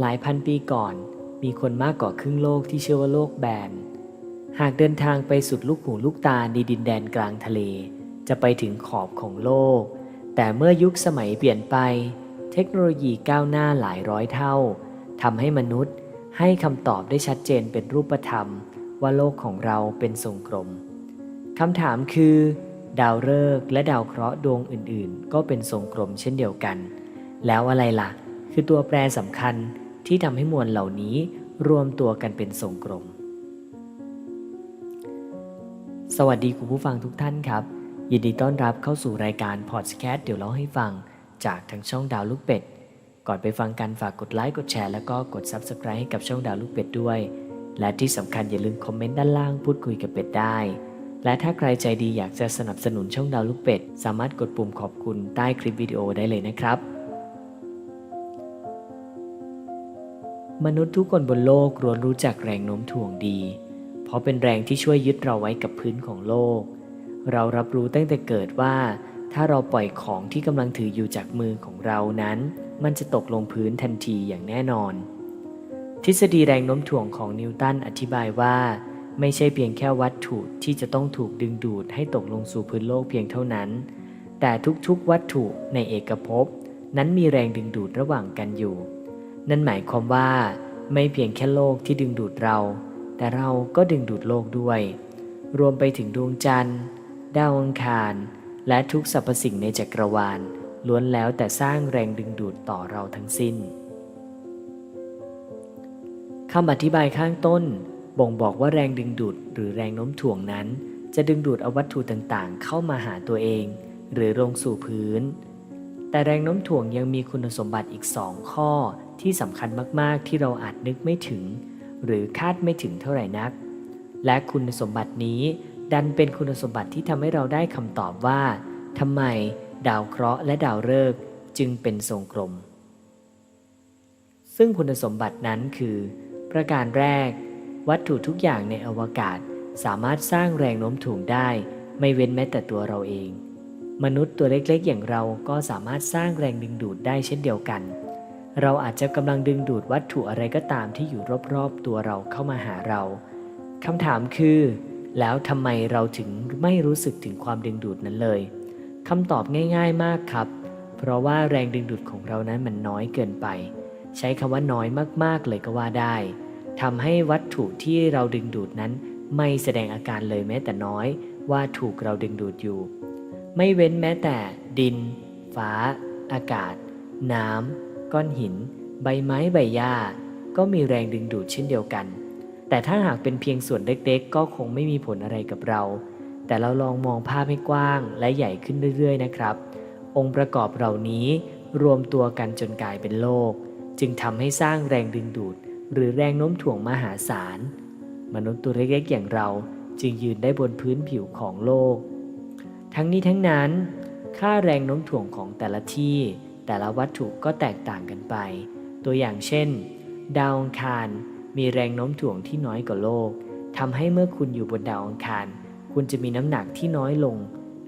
หลายพันปีก่อน มีคนมากกว่าครึ่งโลกที่เชื่อว่าโลกแบน หากเดินทางไปสุดลูกหูลูกตาในดินแดนกลางทะเล จะไปถึงขอบของโลก แต่เมื่อยุคสมัยเปลี่ยนไป เทคโนโลยีก้าวหน้าหลายร้อยเท่าทำให้มนุษย์ให้คำตอบได้ชัดเจนเป็นรูปธรรม ว่าโลกของเราเป็นทรงกลมคำถามคือ ดาวฤกษ์และดาวเคราะห์ดวงอื่น ๆ ก็เป็นทรงกลมเช่นเดียวกัน แล้วอะไรล่ะ คือตัวแปรสำคัญ ที่ทำให้มวลเหล่านี้รวมตัวกันเป็นทรงกลม สวัสดีคุณผู้ฟังทุกท่านครับ ยินดีต้อนรับเข้าสู่รายการพอดแคสต์เดี๋ยวเล่าให้ฟัง จากทางช่องดาวลูกเป็ด ก่อนไปฟังกันฝากกดไลค์กดแชร์แล้วก็กด Subscribe ให้กับช่องดาวลูกเป็ดด้วย และที่สำคัญอย่าลืมคอมเมนต์ด้านล่างพูดคุยกับเป็ดได้และถ้าใครใจดีอยากจะสนับสนุนช่องดาวลูกเป็ด สามารถกดปุ่มขอบคุณใต้คลิปวิดีโอได้เลยนะครับ มนุษย์ทุกคนบนโลกล้วนรู้จักแรงโน้มถ่วงดี เพราะเป็นแรงที่ช่วยยึดเราไว้กับพื้นของโลก เรารับรู้ตั้งแต่เกิดว่า ถ้าเราปล่อยของที่กำลังถืออยู่จากมือของเรานั้น มันจะตกลงพื้นทันทีอย่างแน่นอน ทฤษฎีแรงโน้มถ่วงของนิวตันอธิบายว่า ไม่ใช่เพียงแค่วัตถุที่จะต้องถูกดึงดูดให้ตกลงสู่พื้นโลกเพียงเท่านั้น แต่ทุกๆวัตถุในเอกภพนั้นมีแรงดึงดูดระหว่างกันอยู่ นั่นหมายความว่าไม่เพียงแค่โลกที่ดึงดูดเรา แต่เราก็ดึงดูดโลกด้วย รวมไปถึงดวงจันทร์ ดาวอังคาร และทุกสรรพสิ่งในจักรวาล ล้วนแล้วแต่สร้างแรงดึงดูดต่อเราทั้งสิ้นคำอธิบายข้างต้น บ่งบอกว่าแรงดึงดูดหรือแรงโน้มถ่วงนั้น จะดึงดูดเอาวัตถุต่างๆ เข้ามาหาตัวเอง หรือลงสู่พื้น แต่แรงโน้มถ่วงยังมีคุณสมบัติอีกสองข้อ ที่สำคัญมากๆที่เราอาจนึกไม่ถึง หรือคาดไม่ถึงเท่าไหร่นัก และคุณสมบัตินี้ดันเป็นคุณสมบัติที่ทำให้เราได้คำตอบว่าทำไมดาวเคราะห์และดาวฤกษ์จึงเป็นทรงกลม ซึ่งคุณสมบัตินั้นคือ ประการแรก วัตถุทุกอย่างในอวกาศสามารถสร้างแรงโน้มถ่วงได้ ไม่เว้นแม้แต่ตัวเราเอง มนุษย์ตัวเล็กๆ อย่างเราก็สามารถสร้างแรงดึงดูดได้เช่นเดียวกัน เราอาจจะกำลังดึงดูดวัตถุอะไรก็ตามที่อยู่รอบๆ ตัวเราเข้ามาหาเราคำถามคือ แล้วทำไมเราถึงไม่รู้สึกถึงความดึงดูดนั้นเลยคำตอบง่าย ๆมากครับ เพราะว่าแรงดึงดูดของเรานั้นมันน้อยเกินไป ใช้คำว่าน้อยมากๆเลยก็ว่าได้ทำให้วัตถุที่เราดึงดูดนั้น ไม่แสดงอาการเลยแม้แต่น้อยว่าถูกเราดึงดูดอยู่ ไม่เว้นแม้แต่ดิน ฟ้า อากาศ น้ำ ก้อนหิน ใบไม้ใบหญ้าก็มีแรงดึงดูดเช่นเดียวกัน แต่ถ้าหากเป็นเพียงส่วนเล็กๆ ก็คงไม่มีผลอะไรกับเรา แต่เราลองมองภาพให้กว้างและใหญ่ขึ้นเรื่อยๆ นะครับ องค์ประกอบเหล่านี้รวมตัวกันจนกลายเป็นโลก จึงทำให้สร้างแรงดึงดูด หรือแรงโน้มถ่วงมหาศาล มนุษย์ตัวเล็กๆ อย่างเราจึงยืนได้บนพื้นผิวของโลก ทั้งนี้ทั้งนั้น ค่าแรงโน้มถ่วงของแต่ละที่ แต่ละวัตถุก็แตกต่างกันไป ตัวอย่างเช่น ดาวอังคารมีแรงโน้มถ่วงที่น้อยกว่าโลกทำให้เมื่อคุณอยู่บนดาวอังคาร คุณจะมีน้ำหนักที่น้อยลง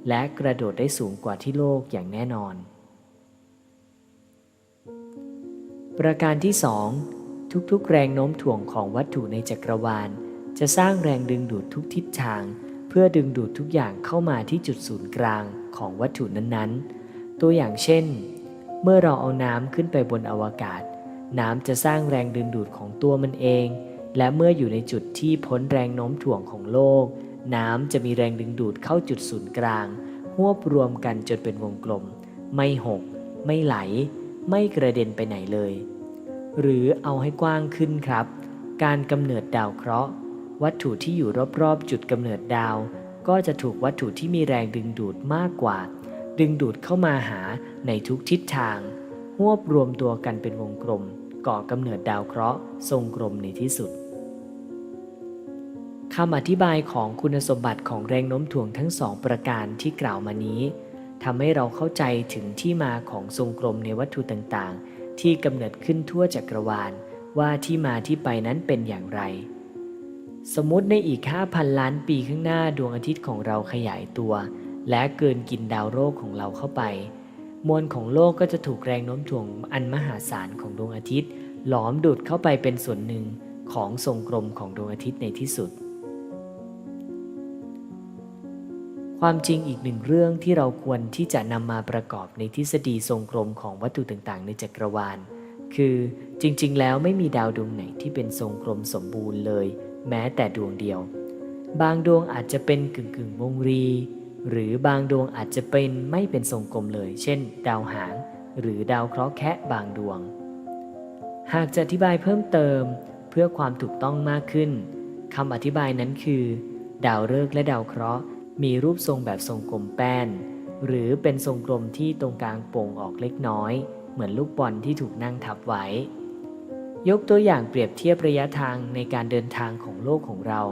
และกระโดดได้สูงกว่าที่โลกอย่างแน่นอน ประการที่ 2 ทุกๆ แรงโน้มถ่วงของวัตถุในจักรวาล จะสร้างแรงดึงดูดทุกทิศทาง เพื่อดึงดูดทุกอย่างเข้ามาที่จุดศูนย์กลางของวัตถุนั้นๆ ตัวอย่างเช่น เมื่อเราเอาน้ำขึ้นไปบนอวกาศ น้ำจะสร้างแรงดึงดูดของตัวมันเอง และเมื่ออยู่ในจุดที่พ้นแรงโน้มถ่วงของโลก น้ำจะมีแรงดึงดูดเข้าจุดศูนย์กลางรวบรวมกันจนเป็นวงกลม ไม่หก ไม่ไหล ไม่กระเด็นไปไหนเลย หรือเอาให้กว้างขึ้นครับ การกำเนิดดาวเคราะห์ วัตถุที่อยู่รอบๆ จุดกำเนิดดาว ก็จะถูกวัตถุที่มีแรงดึงดูดมากกว่า ดึงดูดเข้ามาหาในทุกทิศทางรวบรวมตัวกันเป็นวงกลม ก่อกำเนิดดาวเคราะห์ทรงกลมในที่สุดคำอธิบายของคุณสมบัติของแรงโน้มถ่วงทั้งสองประการที่กล่าวมานี้ทำให้เราเข้าใจถึงที่มาของทรงกลมในวัตถุต่างๆ ที่กำเนิดขึ้นทั่วจักรวาล ว่าที่มาที่ไปนั้นเป็นอย่างไร สมมติในอีก 5,000 ล้านปีข้างหน้าดวงอาทิตย์ของเราขยายตัว และเกินกินดาวโลกของเราเข้าไป มวลของโลกก็จะถูกแรงโน้มถ่วงอันมหาศาลของดวงอาทิตย์ หลอมดูดเข้าไปเป็นส่วนหนึ่งของทรงกลมของดวงอาทิตย์ในที่สุด ความจริงอีกหนึ่งเรื่องที่เราควรที่จะนำมาประกอบในทฤษฎีทรงกลมของวัตถุต่างๆ ในจักรวาล คือจริง ๆ แล้วไม่มีดาวดวงไหนที่เป็นทรงกลมสมบูรณ์เลย แม้แต่ดวงเดียว บางดวงอาจจะเป็นกึ่งกึ่งๆวงรี หรือบางดวงอาจจะเป็นไม่เป็นทรงกลมเลย เช่น ดาวหาง หรือดาวเคราะห์แคะบางดวง หากจะอธิบายเพิ่มเติมเพื่อความถูกต้องมากขึ้นคำอธิบายนั้นคือ ดาวฤกษ์และดาวเคราะห์ มีรูปทรงแบบทรงกลมแป้น หรือเป็นทรงกลมที่ตรงกลางโป่งออกเล็กน้อย เหมือนลูกบอลที่ถูกนั่งทับไว้ ยกตัวอย่างเปรียบเทียบระยะทางในการเดินทางของโลกของเรา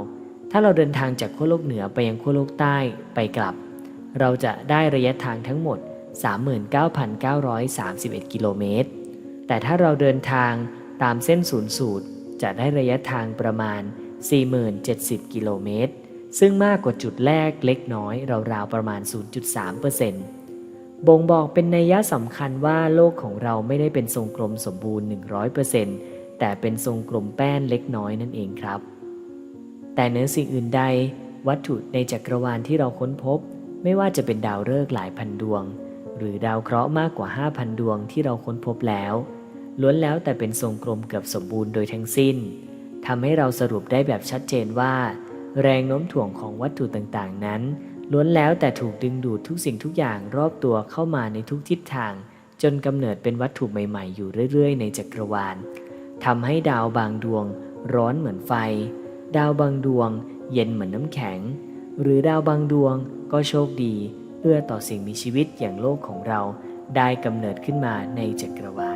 ถ้าเราเดินทางจากขั้วโลกเหนือไปยังขั้วโลกใต้ไปกลับ เราจะได้ระยะทางทั้งหมด 39,931 กิโลเมตร แต่ถ้าเราเดินทางตามเส้นศูนย์สูตร จะได้ระยะทางประมาณ 40,070 กิโลเมตร ซึ่งมากกว่าจุดแรกเล็กน้อยราวๆประมาณ 0.3%บ่งบอกเป็นนัยยะสำคัญว่าโลกของเราไม่ได้เป็นทรงกลมสมบูรณ์ 100%แต่เป็นทรงกลมแป้นเล็กน้อยนั่นเองครับ แต่เนื้อสิ่งอื่นใด วัตถุในจักรวาลที่เราค้นพบ ไม่ว่าจะเป็นดาวฤกษ์หลายพันดวง หรือดาวเคราะห์มากกว่า 5,000 ดวงที่เราค้นพบแล้ว ล้วนแล้วแต่เป็นทรงกลมเกือบสมบูรณ์โดยทั้งสิ้นทำให้เราสรุปได้แบบชัดเจนว่า แรงโน้มถ่วงของวัตถุต่างๆ นั้น ล้วนแล้วแต่ถูกดึงดูดทุกสิ่งทุกอย่างรอบตัวเข้ามาในทุกทิศทาง จนกำเนิดเป็นวัตถุใหม่ๆ อยู่เรื่อย ๆ ในจักรวาลทำให้ดาวบางดวง ร้อนเหมือนไฟ ดาวบางดวงเย็นเหมือนน้ำแข็ง หรือดาวบางดวงก็โชคดี เอื้อต่อสิ่งมีชีวิตอย่างโลกของเราได้กำเนิดขึ้นมาในจักรวาล